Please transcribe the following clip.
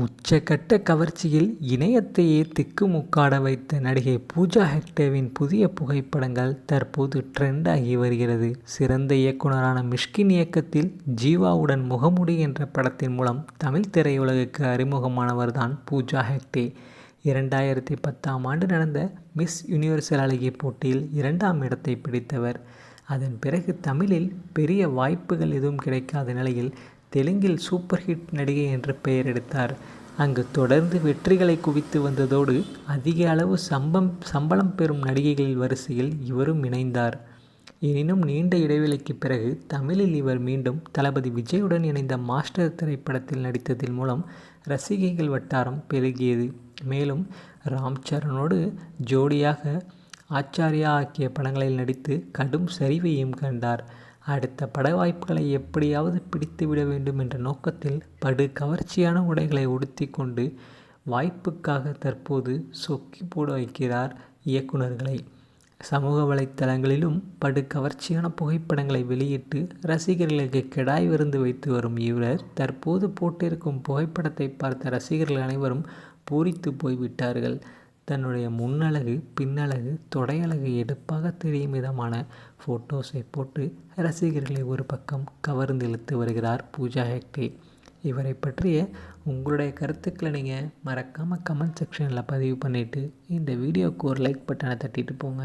உச்சக்கட்ட கவர்ச்சியில் இணையத்தையே திக்குமுக்காட வைத்த நடிகை பூஜா ஹெக்டேவின் புதிய புகைப்படங்கள் தற்போது ட்ரெண்ட் ஆகி வருகிறது. சிறந்த இயக்குனரான மிஷ்கின் இயக்கத்தில் ஜீவாவுடன் முகமுடி என்ற படத்தின் மூலம் தமிழ் திரையுலகுக்கு அறிமுகமானவர் தான் பூஜா ஹெக்டே. இரண்டாயிரத்தி பத்தாம் ஆண்டு நடந்த மிஸ் யுனிவர்சல் அழகிய போட்டியில் இரண்டாம் இடத்தை பிடித்தவர். அதன் பிறகு தமிழில் பெரிய வாய்ப்புகள் எதுவும் கிடைக்காத நிலையில் தெலுங்கில் சூப்பர் ஹிட் நடிகை என்று பெயர் எடுத்தார். அங்கு தொடர்ந்து வெற்றிகளை குவித்து வந்ததோடு அதிக அளவு சம்பம் சம்பளம் பெறும் நடிகைகளில் வரிசையில் இவரும் இணைந்தார். எனினும் நீண்ட இடைவெளிக்கு பிறகு தமிழில் இவர் மீண்டும் தளபதி விஜயுடன் இணைந்த மாஸ்டர் திரைப்படத்தில் நடித்ததன் மூலம் ரசிகைகள் வட்டாரம் பெருகியது. மேலும் ராம் சரணோடு ஜோடியாக ஆச்சாரியா ஆகிய படங்களில் நடித்து கடும் சரிவையும் கண்டார். அடுத்த பட வாய்ப்புகளை எப்படியாவது பிடித்து விட வேண்டும் என்ற நோக்கத்தில் படு கவர்ச்சியான உடைகளை உடுத்தி கொண்டு வாய்ப்புக்காக தற்போது சொக்கி போட வைக்கிறார் இயக்குநர்களை. சமூக வலைத்தளங்களிலும் படு கவர்ச்சியான புகைப்படங்களை வெளியிட்டு ரசிகர்களுக்கு கெடாய் விருந்து வைத்து வரும் இவர் தற்போது போட்டிருக்கும் புகைப்படத்தை பார்த்த ரசிகர்கள் அனைவரும் பூரித்து போய்விட்டார்கள். தன்னுடைய முன்னழகு பின்னழகு தொடையழகு எடுப்பாக தெரியும் விதமான ஃபோட்டோஸை போட்டு ரசிகர்களை ஒரு பக்கம் கவர்ந்து இழுத்து வருகிறார் பூஜா ஹெக்டே. இவரை பற்றிய உங்களுடைய கருத்துக்களை நீங்கள் மறக்காமல் கமெண்ட் செக்ஷனில் பதிவு பண்ணிவிட்டு இந்த வீடியோவுக்கு ஒரு லைக் பட்டனை தட்டிட்டு போங்க.